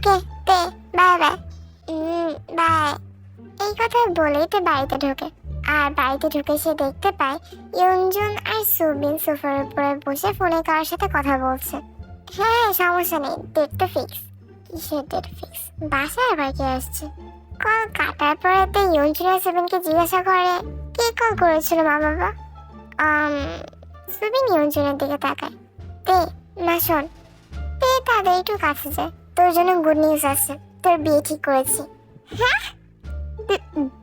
ওকে তে bye bye. By এই কথা বলেই তো বাড়িতে ঢোকে। আর বাড়িতে ঢুকে সে দেখতে পায় ইয়ঞ্জুন আর সুবিন সোফার উপরে বসে ফোনে কারোর সাথে কথা বলছে। হ্যাঁ সমস্যা নেই ডেট তো ফিক্স কিসের ডেট ফিক্স বাসায় আবার কে আসছে? কল কাটার পরে তো ইয়ঞ্জুন আর সুবিনকে জিজ্ঞাসা করে, কে কল করেছিল মা বাবা? সুবিন ইয়ঞ্জুনের দিকে তাকায়। তে না শোন। তে তাদের একটু কাছে যায়। তোর জন্য গুড নিউজ আছে। তোর বিয়ে ঠিক করেছি। হ্যাঁ?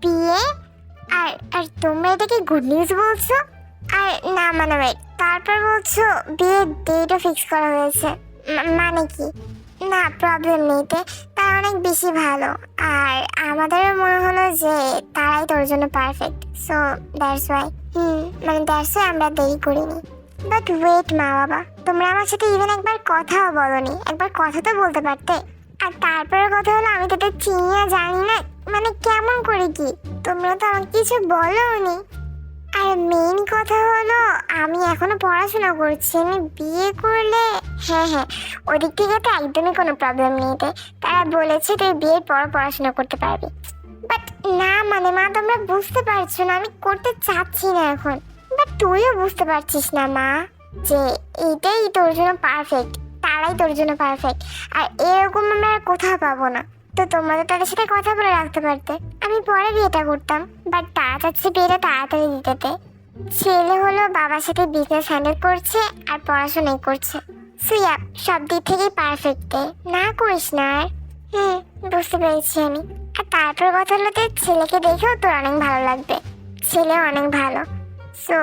বিয়ে? আর আর তোমরা এটাকে গুড নিউজ বলছো? আর না মানে wait, তারপর বলছো বিয়ের ডেটও ফিক্স করা হয়েছে। মানে কি? না প্রবলেম নেই তে। তারা অনেক বেশি ভালো। আর আমাদেরও মনে হলো যে তারাই তোর জন্য perfect so that's why hmm মানে দ্যাটস ওয়াই আমরা দেরি করিনি। বাট ওয়েট, মা বাবা। তোমরা আমার সাথে ইভেন একবার কথাও বলনি। একবার কথা তো বলতে পারতে। আর তারপরে কথা হলো, আমি তোদের চিনিয়া জানি না মানে কেমন করে কি? তোমরা তো আমাকে কিছু বলোনি। আর মেইন কথা হলো, আমি এখনও পড়াশোনা করছি। আমি বিয়ে করলে হ্যাঁ হ্যাঁ ওদিক থেকে তো একদমই কোনো প্রবলেম নেই। তারা বলেছে তুই বিয়ের পর পড়াশোনা করতে পারবি। বাট না মানে মা, তোমরা বুঝতে পারছ না, আমি করতে চাচ্ছি না এখন। বাট তুইও বুঝতে পারছিস না, মা, যে এটাই তোর জন্য পারফেক্ট তারাই তোর জন্য পারফেক্ট আর এরকম আমরা আর কোথাও পাবো না। তো তোমরা তো তাদের সাথে কথা বলে রাখতে পারতে। আমি পরে বিয়েটা করতাম বাট তারা চাচ্ছে বিয়েটা তাড়াতাড়ি দিতে। ছেলে হলো বাবার সাথে বিজনেস হ্যান্ডেল করছে আর পড়াশোনাই করছে। সুইয়া সব দিক থেকেই পারফেক্ট দে না করিস না আর। হুম, বুঝতে পেরেছি আমি। আর তারপর কথা হলো তোর ছেলেকে দেখেও তোর অনেক ভালো লাগবে। ছেলে অনেক ভালো। সো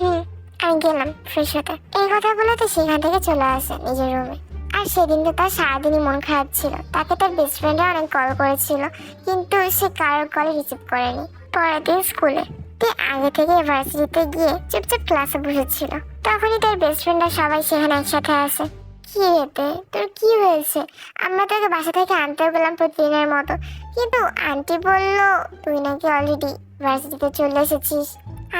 হুম, আমি গেলাম ফ্রেশ হতে। এই কথা বলে তো সেখান থেকে চলে আসে নিজের রুমে আর সেদিন তো তার সারাদিনই মন খারাপ ছিল। তাকে তার বেস্ট ফ্রেন্ডে অনেক কল করেছিল, কিন্তু সে কারোর কল রিসিভ করেনি। পরের দিন স্কুলে তে আগে থেকে ভার্সিটিতে গিয়ে চুপচাপ ক্লাসে বসেছিল। তখনই তার বেস্ট ফ্রেন্ডরা সবাই সেখানে একসাথে আসে। কি রেতে তোর কি হয়েছে? আমরা তোকে বাসা থেকে আনতেও গেলাম প্রতিদিনের মতো। কিন্তু আন্টি বলল, তুই নাকি অলরেডি ভার্সিটিতে চলে এসেছিস?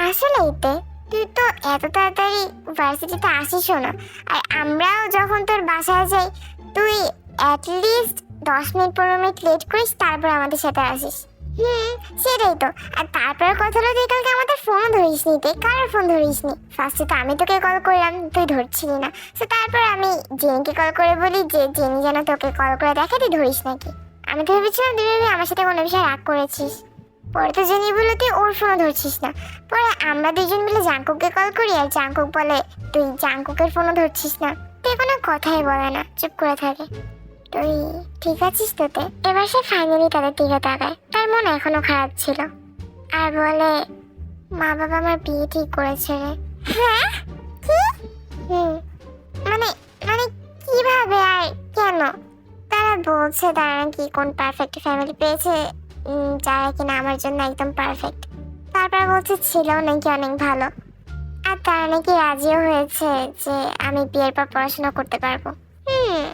আসলেই তে তুই তো এত তাড়াতাড়ি ভার্সিটিতে আসিসও না আর আমরাও যখন তোর বাসায় যাই, তুই অ্যাটলিস্ট দশ মিনিট, পনেরো মিনিট লেট করিস, তারপর আমাদের সাথে আসিস। হুম, সেটাই তো। আর তারপরে কথা হলো, তুই কালকে আমাদের ফোন ধরিস নি তুই কার ফোন ধরিস নি ফার্স্টে তো আমি তোকে কল করলাম, তুই ধরছিলি না। তো তারপর আমি জেনিকে কল করে বলি যে, জেনি যেন তোকে কল করে দেখে, তুই ধরিস নাকি? আমি তো ভেবেছিলাম, তুই আমার সাথে কোনো বিষয়ে রাগ করেছিস। পরে তো জেনি বলে তুই ওর ফোনও ধরছিস না। পরে আমরা দুজন মিলে জাঙ্কুককে কল করি আর জাঙ্কুক বলে, তুই জাঙ্কুকের ফোনও ধরছিস না। তুই কোনো কথাই বলে না, চুপ করে থাকে। তুই ঠিক আছিস তো তে? এবার সে ফাইনালি তাদের দিকে তাকায়। তার মন এখনও খারাপ ছিল। আর বলে, মা বাবা আমার বিয়ে ঠিক করেছে রে। হ্যাঁ? কি? হুম। মানে মানে কীভাবে আর কেন? তারা বলছে তারা নাকি কোন পারফেক্ট ফ্যামিলি পেয়েছে? যারা কিনা আমার জন্য একদম পারফেক্ট তারপর বলছে ছিলও নাকি অনেক ভালো? আর তারা নাকি রাজিও হয়েছে যে আমি বিয়ের পর পড়াশোনা করতে পারব। হুম,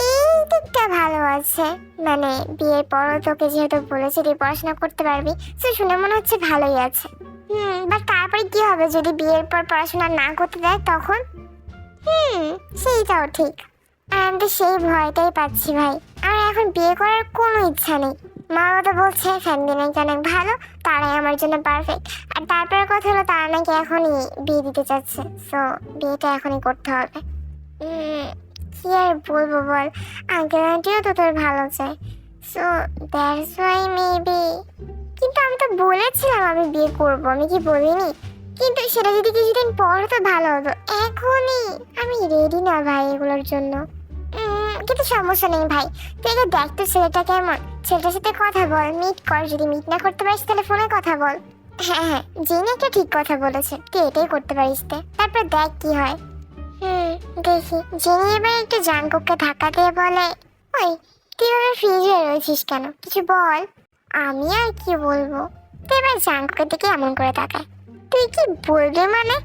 এই দিকটা ভালো আছে। মানে বিয়ের পরও তোকে যেহেতু বলেছে তুই পড়াশোনা করতে পারবি সে শুনে মনে হচ্ছে ভালোই আছে। হুম বাট তারপরে কি হবে? যদি বিয়ের পর পড়াশোনা না করতে দেয় তখন? হুম, সেইটাও ঠিক। আর আমি তো সেই ভয়টাই পাচ্ছি ভাই। আমার এখন বিয়ে করার কোনো ইচ্ছা নেই। বাবা তো বলছে, ফ্যামিলি নাকি অনেক ভালো, তারাই আমার জন্য পারফেক্ট আর তারপরে কথা হলো, তারা নাকি এখনই বিয়ে দিতে চাচ্ছে। সো বিয়েটা এখনই করতে হবে। কি আর বলব বল? আঙ্কেল আন্টিও তো তোর ভালো চায়। সো দ্যাটস ওয়াই মেবি কিন্তু আমি তো বলেছিলাম আমি বিয়ে করব, আমি কি বলিনি? কিন্তু সেটা যদি কিছুদিন পর তো ভালো হতো, এখনই আমি রেডি না ভাই এগুলোর জন্য। কিন্তু সমস্যা নেই ভাই। তুই আগে দেখ তো ছেলেটা কেমন। ছেলেটার সাথে কথা বল মিট কর, যদি মিট না করতে পারিস তাহলে ফোনে কথা বল। হ্যাঁ হ্যাঁ জেনে একটা ঠিক কথা বলেছে তুই এটাই করতে পারিস তে। তারপর দেখ কি হয়। হুম, দেখি। জেনে এবার একটু জাঙ্কুককে ধাক্কা দিয়ে বলে, ওই, তুই এভাবে ফ্রিজ রয়েছিস কেন? কিছু বল। আমি আর কি বলব? তুই এবার জাঙ্কুকের দিকে এমন করে তাকায়। তুই কি বলবি মানে?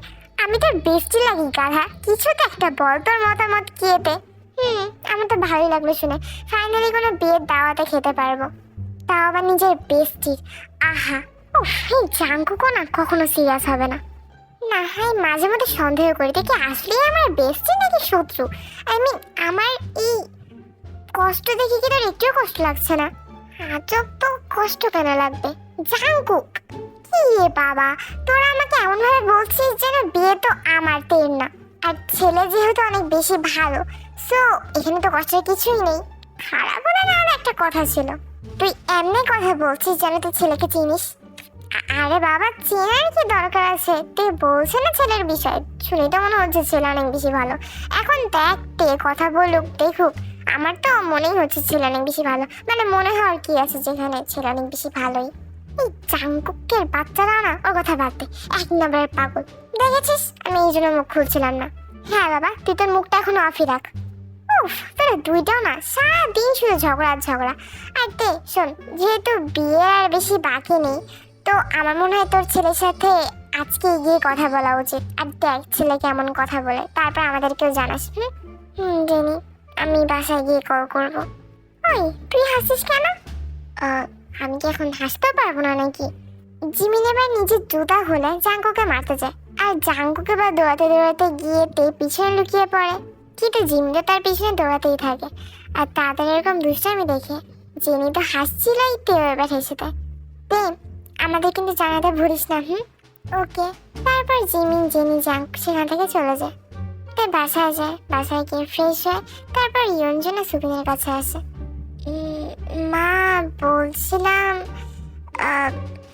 আমি তোর বেস্টি লাগি, গাধা। কিছু তো একটা বল তোর মতামত কি এতে? ভালোই লাগল শুনে। ফাইনালি কোনো বিয়ের দাওয়াতে খেতে পারব। তাও আবার নিজের বেস্টির আহা ও এই জাঙ্কুকও না কখনো সিরিয়াস হবে না। না হয় মাঝে মধ্যে সন্দেহ করি, দেখি আসলেই আমার বেস্টি নাকি শত্রু? আই মিন আমার এই কষ্ট দেখি কি তোর একটুও কষ্ট লাগছে না? আজব তো কষ্ট কেন লাগবে? জাঙ্কুক কি বাবা? তোরা আমাকে এমনভাবে বলছিস যেন বিয়ে তো আমার তের না। আর ছেলে যেহেতু অনেক বেশি ভালো সো এখানে তো কষ্টের কিছুই নেই। খারাপ হলে না একটা কথা ছিল। তুই এমনি কথা বলছিস যেন তুই ছেলেকে চিনিস? আরে বাবা, চেনার কি দরকার আছে? তুই বলছে না ছেলের বিষয়? শুনে তো মনে হচ্ছে ছেলে অনেক বেশি ভালো। এখন দেখ তে কথা বলুক, দেখুক। আমার তো মনেই হচ্ছে ছেলে অনেক বেশি ভালো। মানে মনে হওয়ার কি আছে যেখানে ছেলে অনেক বেশি ভালোই। এই চাঙ্কুকের বাচ্চারা না ওর কথা বাদ এক নম্বরের পাগল। দেখেছিস? আমি এই জন্য মুখ খুলছিলাম না। হ্যাঁ বাবা, তুই তোর মুখটা এখন অফই রাখ। উফ, তোরা দুইটাও না সারাদিন শুধু ঝগড়া আর ঝগড়া। আর দে, শোন, যেহেতু বিয়ে আর বেশি বাকি নেই, তো আমার মনে হয় তোর ছেলের সাথে আজকে গিয়ে কথা বলা উচিত। আর দেখ, ছেলে কেমন কথা বলে, তারপর আমাদেরকেও জানাস, হুম? হুম, জেনি, আমি বাসায় গিয়ে কল করব। ওই, তুই হাসিস কেন? আমি কি এখন হাসতে পারব না নাকি? জিমিন এবার নিজের জুতা খুলে জাঙ্কুকে মারতে যায়, আর জাঙ্কুকে বা দৌড়াতে দৌড়াতে গিয়ে তে পিছনে লুকিয়ে পড়ে। কিন্তু জিমিনও তার পিছনে দৌড়াতেই থাকে, আর তাদের এরকম দুষ্টামি দেখে জেনি তো হাসছিলই তেও এবার হেসে দেয় তে আমাদের কিন্তু জানাতে ভুলিস না, হুম? ওকে, তারপর জিমিন, জেনি, জাঙ্ক সেখান থেকে চলে যায়। তে বাসায় যায়, বাসায় গিয়ে ফ্রেশ হয়, তারপর ইয়ঞ্জন সুবিনের কাছে আসে। মা, বলছিলাম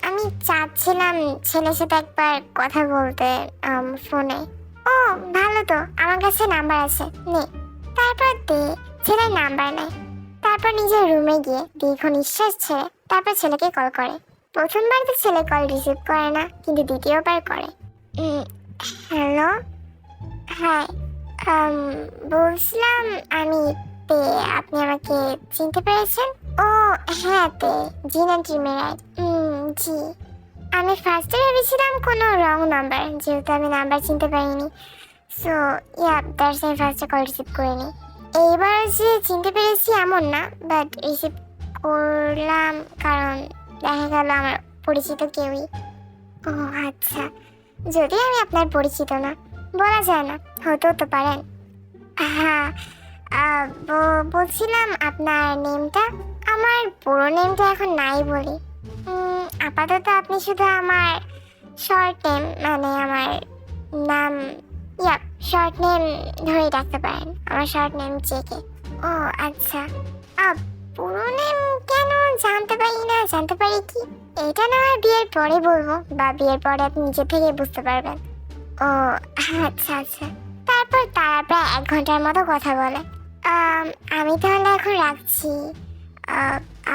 আমি চাচ্ছিলাম ছেলের সাথে একবার কথা বলতে ফোনে। ও, ভালো তো, আমার কাছে নাম্বার আছে, নে। তারপর দে, ছেলের নাম্বার নেয় তারপর নিজের রুমে গিয়ে দীর্ঘ নিঃশ্বাস ছেড়ে তারপর ছেলেকে কল করে। প্রথমবার তো ছেলে কল রিসিভ করে না, কিন্তু দ্বিতীয়বার করে। হ্যালো হ্যাঁ বলছিলাম আমি আপনি আমাকে চিনতে পেরেছেন? ও হ্যাঁ তে জি না জিমেরাই জি। আমি ফার্স্টে ভেবেছিলাম কোনো রং নাম্বার যেহেতু আমি নাম্বার চিনতে পারিনি। সো ইয়া দ্যাটস আমি ফার্স্টে কল রিসিভ করিনি। এইবার যে চিনতে পেরেছি এমন না বাট রিসিভ করলাম, কারণ দেখা গেল আমার পরিচিত কেউই। ও আচ্ছা। যদি আমি আপনার পরিচিত না, বলা যায় না, হতেও তো পারেন। হ্যাঁ বলছিলাম আপনার নেমটা আমার পুরো নেমটা এখন নাই বলি। আপাতত আপনি শুধু আমার শর্ট নেম মানে আমার নাম, ইয়া শর্ট নেম ধরে রাখতে পারেন। আমার শর্ট নেম জেকে ও আচ্ছা। পুরো নেম কেন জানতে পারি না, জানতে পারি কি? এটা না হয় বিয়ের পরে বলব, বা বিয়ের পরে আপনি নিজে থেকে বুঝতে পারবেন। ও আচ্ছা আচ্ছা। তারপর তারা প্রায় এক ঘণ্টার মতো কথা বলে। আম, তাহলে এখন রাখছি।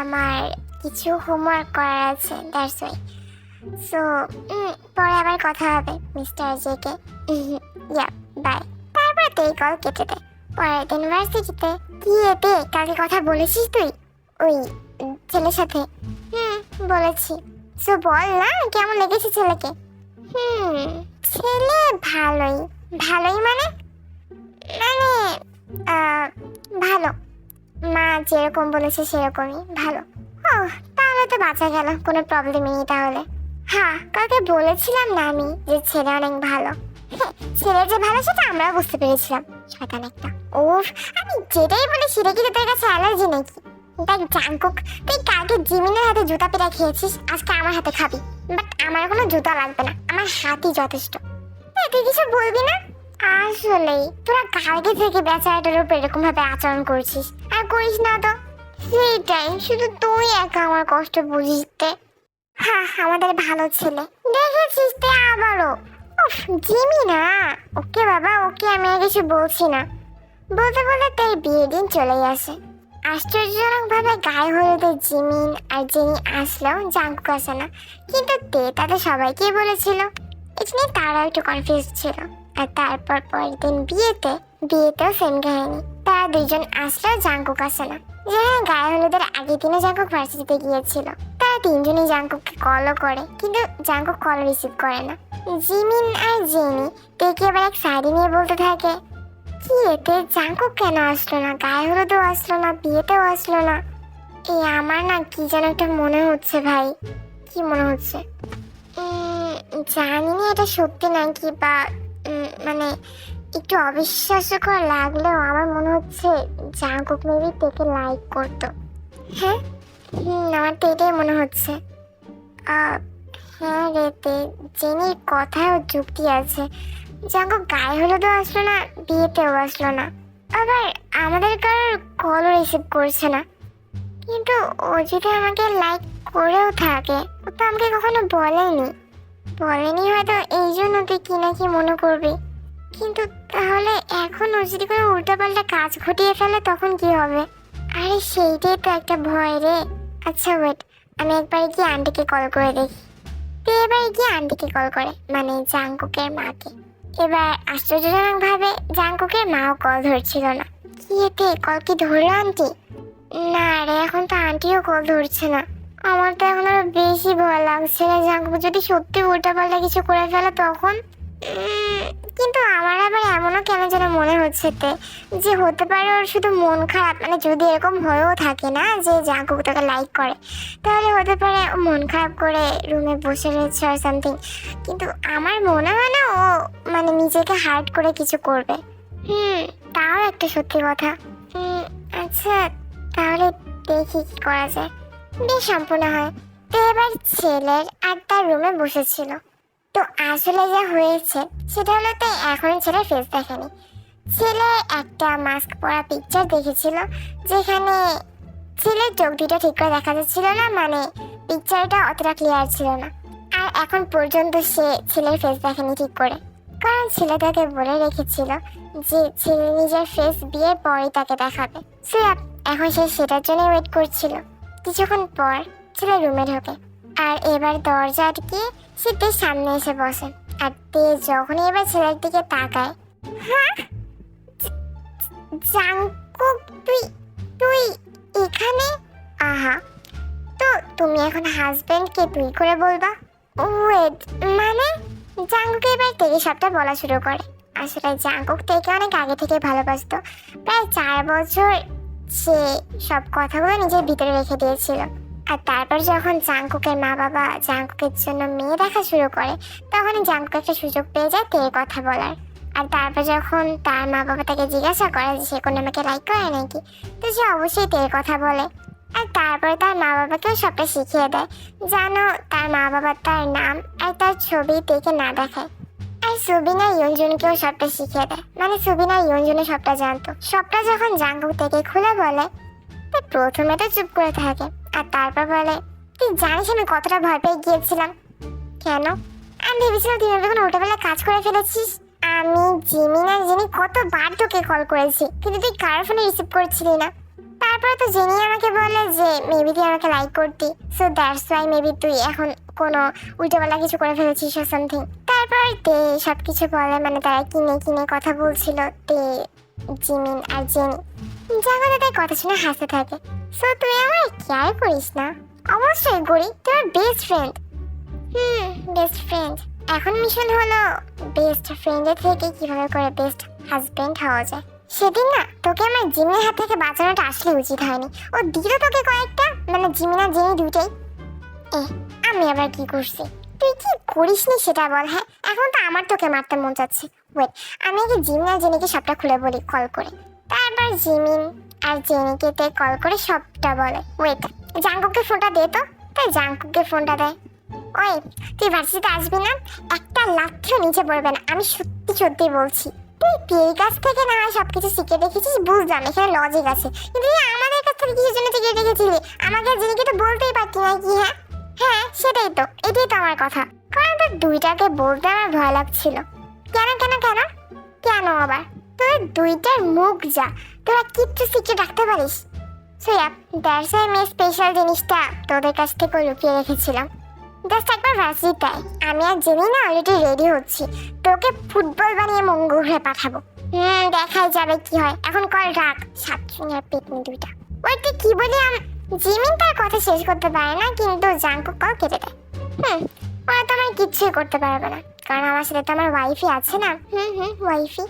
আমার কিছু হোমওয়ার্ক করার আছে দ্যাটস ওয়াই সো পরে আবার কথা হবে মিস্টার জেকে ইয়া বাই তারপর তেই কল কেটে দেয় পরের দিন ভার্সিটিতে কি এতে কালকে কথা বলেছিস তুই? ওই ছেলের সাথে। হুম বলেছি। সো বল না কেমন লেগেছে ছেলেকে? হুম ছেলে ভালোই। ভালোই মানে? মানে ভালো। মা যেরকম বলেছে সেরকমই ভালো। ও তাহলে তো বাঁচা গেল কোনো প্রবলেম নেই তাহলে। হ্যাঁ কালকে বলেছিলাম না আমি যে ছেলে অনেক ভালো। হ্যাঁ, ছেলে যে ভালো সেটা আমরাও বুঝতে পেরেছিলাম। শয়তান একটা। ওফ আমি যেটাই বলি সেটা কি তোদের কাছে অ্যালার্জি নাকি? দেখ জাঙ্কুক তুই কালকে জিমিনের হাতে জুতা পেটা খেয়েছিস আজকে আমার হাতে খাবি। বাট আমার কোনো জুতা লাগবে না আমার হাতই যথেষ্ট। তুই কিছু বলবি না? আসলেই, তোরা কালকে থেকে বেচারাটার উপর এরকম ভাবে আচরণ করছিস। আর করিস না তো। সেটাই শুধু তুই একা আমার কষ্ট বুঝিসতে হ্যাঁ আমাদের ভালো ছেলে। দেখেছিস তে আবারও। উফ, জিমি না। ওকে বাবা, ওকে আমি আর কিছু বলছি না। বলতে বলতে তাই বিয়ের দিন চলেই আসে। আশ্চর্যজনক ভাবে গায়ে হলুদের জিমিন আর জেনি আসলেও জাঙ্কুক আসে না। কিন্তু তে তাদের সবাইকে বলেছিল। এটা নিয়ে তারাও একটু কনফিউজ ছিল। আর তারপর পরের দিন বিয়েতে, বিয়েতেও সেম কাহিনী। তারা দুইজন আসলেও জাঙ্কুক আসে না। যেখানে গায়ে হলুদের আগের দিনে জাঙ্কুক ভার্সিটিতে গিয়েছিল। তারা তিনজনই জাঙ্কুককে কলও করে, কিন্তু জাঙ্কুক কল রিসিভ করে না। জিমিন আর জেনি তেকে আবার এক শাড়ি নিয়ে বলতে থাকে, কি এতে জাঙ্কুক কেন আসলো না? গায়ে হলুদেও আসলো না, বিয়েতেও আসলো না? এই আমার না কি যেন একটা মনে হচ্ছে ভাই। কি মনে হচ্ছে? জানি এটা সত্যি নাকি বা মানে একটু অবিশ্বাস্যকর লাগলেও আমার মনে হচ্ছে জাঙ্কুক মেবি তেকে লাইক করতো। হ্যাঁ? আমার তো এটাই মনে হচ্ছে। হ্যাঁ রে তে, জেনির কথায়ও যুক্তি আছে। জাঙ্কুক গায়ে হলুদও আসলো না, বিয়েতেও আসলো না। আবার আমাদের কারোর কলও রিসিভ করছে না। কিন্তু ও যদি আমাকে লাইক করেও থাকে, ও তো আমাকে কখনো বলেনি। বলেনি হয়তো তুই কি না কি মনে করবি? কিন্তু তাহলে এখন ও যদি কোনো উল্টাপাল্টা কাজ ঘটিয়ে ফেলে, তখন কি হবে? আরে সেইটাই তো একটা ভয় রে। আচ্ছা ওয়েট আমি একবার গিয়ে আন্টিকে কল করে দেখি। তো এবার গিয়ে আন্টিকে কল করে মানে জাঙ্কুকের মাকে। এবার আশ্চর্যজনক ভাবে জাঙ্কুকের মাও কল ধরছিল না। কি এতে কল কি ধরলো আন্টি? না রে, এখন তো আন্টিও কল ধরছে না। আমার তো এখন আরও বেশি ভয় লাগছে। রে যদি সত্যি উল্টাপাল্টা কিছু করে ফেলে তখন? কিন্তু আমার আবার এমনও কেন যেন মনে হচ্ছে তে, যে হতে পারে ওর শুধু মন খারাপ। মানে যদি এরকম হয়েও থাকে না যে জাঙ্কুক তাকে লাইক করে, তাহলে হতে পারে মন খারাপ করে রুমে বসে রয়েছে আর সামথিং কিন্তু আমার মনে হয় না ও মানে নিজেকে হার্ট করে কিছু করবে। হুম, তাও একটা সত্যি কথা। আচ্ছা তাহলে দেখি কি করা যায়। বেশ সম্পূর্ণ হয়। তো এবার ছেলের আর তার রুমে বসেছিল। তো আসলে যা হয়েছে, সেটা হলো তো এখন ছেলের ফেস দেখেনি। ছেলে একটা মাস্ক পরা পিকচার দেখেছিল, যেখানে ছেলের চোখ দুটো ঠিক করে দেখা যাচ্ছিল না মানে পিকচারটা অতটা ক্লিয়ার ছিল না। আর এখন পর্যন্ত সে ছেলের ফেস দেখেনি ঠিক করে। কারণ ছেলে তাকে বলে রেখেছিল যে ছেলে নিজের ফেস বিয়ের পরেই তাকে দেখাবে। সে, এখন সে সেটার জন্য ওয়েট করছিল। কিছুক্ষণ পর ছেলে রুমে ঢোকে। আর এবার দরজা আটকে সে তের সামনে এসে বসে। আর তে যখনই এবার ছেলের দিকে তাকায় হ্যাঁ? জাঙ্কুক তুই তুই এখানে? আহা, তো তুমি এখন হাজবেন্ডকে তুই করে বলবা? ওয়েট মানে? জাঙ্কুক এবার থেকে সবটা বলা শুরু করে। আসলে জাঙ্কুক থেকে অনেক আগে থেকে ভালোবাসতো। প্রায় চার বছর সে সব কথাগুলো নিজের ভিতরে রেখে দিয়েছিল। আর তারপর যখন জাঙ্কুকের মা বাবা জাঙ্কুকের জন্য মেয়ে দেখা শুরু করে তখন জাঙ্কুক একটা সুযোগ পেয়ে যায় তের কথা বলার। আর তারপর যখন তার মা বাবা তাকে জিজ্ঞাসা করে যে, সে কোনো আমাকে লাইক করে নাকি? তো সে অবশ্যই তের কথা বলে। আর তারপরে তার মা বাবাকেও সবটা শিখিয়ে দেয়। জানো তার মা বাবা তার নাম আর তার ছবি দেখে না দেখায়। আর সুবিনা ইয়ঞ্জুনকেও সবটা শিখিয়ে দেয়। মানে সুবিনা ইয়ঞ্জুনও সবটা জানতো। সবটা যখন জাঙ্গুক থেকে খুলে বলে, তো প্রথমে তো চুপ করে থাকে, আর তারপর বলে, তুই জানিস আমি কতটা ভয় পেয়ে গিয়েছিলাম? কেন? আমি ভেবেছিলাম তুই এরকম উল্টোবেলা কাজ করে ফেলেছিস। আমি জিমিন আর জিনি কতবার তোকে কল করেছি, কিন্তু তুই কারোর ফোনে রিসিভ করছিলি না। তারপরে তো জেনি আমাকে বলে যে মেবি তুই আমাকে লাইক করতি। সো দ্যাটস ওয়াই মেবি তুই এখন কোনো উল্টোবেলা কিছু করে ফেলেছিস সামথিং তারপর তে সব কিছু বলে মানে তারা কিনে কিনে কথা বলছিল তে, জিমিন আর জেনি। জাগো তাদের কথা শুনে হাসতে থাকে। সো তুই আমার কেয়ার করিস না? অবশ্যই করি, তোর best friend hmm best friend এখন মিশন হলো বেস্ট ফ্রেন্ডের থেকে কীভাবে করে বেস্ট হাজবেন্ড হওয়া যায়। সেদিন না, তোকে আমার জিমিনের হাত থেকে বাঁচানোটা আসলে উচিত হয়নি। ও দিল তোকে কয়েকটা মানে জিমিনা জিনি দুইটাই। এ আমি আবার কি করছি? তুই কি করিস নি সেটা বল হ্যাঁ? এখন তো আমার তোকে মারতে মন চাচ্ছে ওয়েট আমি আগে জিমিন আর জেনিকে সবটা খুলে বলি কল করে। তারপর জিমিন আর জেনিকে তে কল করে সবটা বলে। ওয়েট জাঙ্কুকে ফোনটা দে তো। তাই জাঙ্কুকে ফোনটা দেয়। ওই তুই ভার্সিটিতে আসবি না? একটা লাঠিও নিচে পড়বে না, আমি সত্যি সত্যি বলছি। তুই পেয়ের কাছ থেকে না হয় সবকিছু শিখে দেখেছিস? বুঝলাম, এখানে লজিক আছে। কিন্তু আমাদের কাছ থেকে কিসের জন্য শিখে রেখেছিলি? আমাকে জিনিকে তো বলতেই পারতি না কি হ্যাঁ? হ্যাঁ সেটাই তো, এটাই তো আমার কথা। কারণ তোর দুইটাকে বলতে আমার ভয় লাগছিল। কেন কেন কেন? কেন আবার? তোদের দুইটার মুখ যা, তোরা কিচ্ছু শিখে রাখতে পারিস। সোয়া দ্যাটস আমি স্পেশাল জিনিসটা তোদের কাছ থেকে লুকিয়ে রেখেছিলাম। জাস্ট একবার ভার্সিটাই আমি আর জেনি না অলরেডি রেডি হচ্ছি। তোকে ফুটবল বানিয়ে মঙ্গল পাঠাবো। হুম, দেখাই যাবে কি হয়। এখন কল রাখ আর পেটনি দুইটা। ওই তুই কি বলি জিমিন তার কথা শেষ করতে পারে না, কিন্তু জাঙ্কু কল কেটে দেয়। হুম, ওরা তো আমার কিচ্ছুই করতে পারবে না। কারণ আমার সাথে তো আমার ওয়াইফই আছে না। হুম হুম ওয়াইফই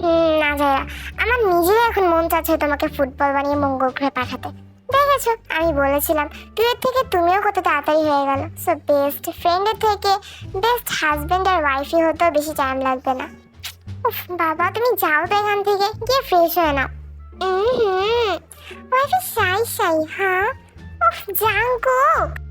হুম, না যায়া আমার নিজের এখন মন চাচ্ছে তোমাকে ফুটবল বানিয়ে মঙ্গল গ্রহে পাঠাতে। দেখেছ, আমি বলেছিলাম তুই এর থেকে তুমিও কত তাড়াতাড়ি হয়ে গেল। সো বেস্ট ফ্রেন্ডের থেকে বেস্ট হাজবেন্ড আর ওয়াইফই হতেও বেশি টাইম লাগবে না। উফ, বাবা, তুমি যাও তো এখান থেকে, গিয়ে ফ্রেশ হয়ে নাও। হুম। ওয়াইফি সাই সাই হ্যাঁ উফ জাঙ্কুক